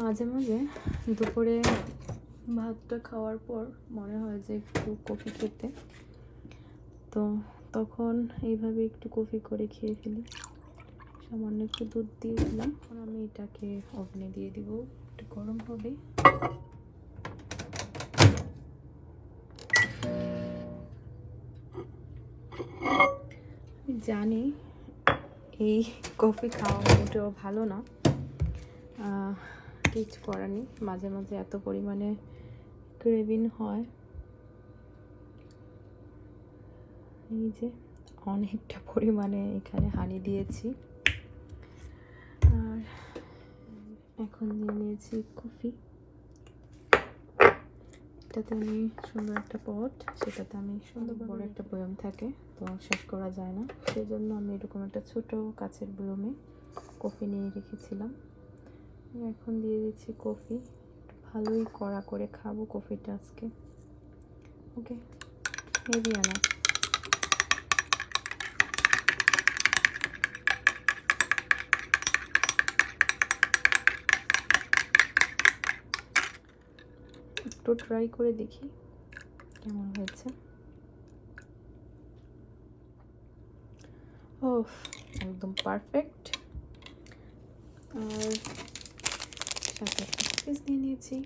মাঝে মাঝে দুপুরে ভাতটা খাওয়ার পর মনে হয় যে একটু কফি খেতে। তো তখন এইভাবে একটু কফি করে খেয়ে ফেলি। সামান্য একটু দুধ দিয়ে দিলাম। এখন আমি এটাকে ওভেনে দিয়ে দিব। একটু গরম হবে। জানি এই কফি খাওয়া মোটেও ভালো না। করার নেই মাঝে মাঝে এত পরিমাণে ক্রেভিন হয়। এই যে অনেকটা পরিমাণে এখানে হানি দিয়েছি। আর এখন নিয়ে নিয়েছি কফি এটাতে আমি সুন্দর একটা পট সেটাতে আমি সুন্দর বড় একটা বয়ম থাকে তো শেষ করা যায় না। সেজন্য আমি এরকম একটা ছোট কাছের বয়মে কফি নিয়ে রেখেছিলাম। এখন দিয়ে দিচ্ছি কফি। ভালোই কড়া করে খাব কফিটা আজকে। ওকে হেভি আনা একটু ট্রাই করে দেখি কেমন হয়েছে। ও একদম পারফেক্ট আর একটা পিস নিয়ে নিয়েছি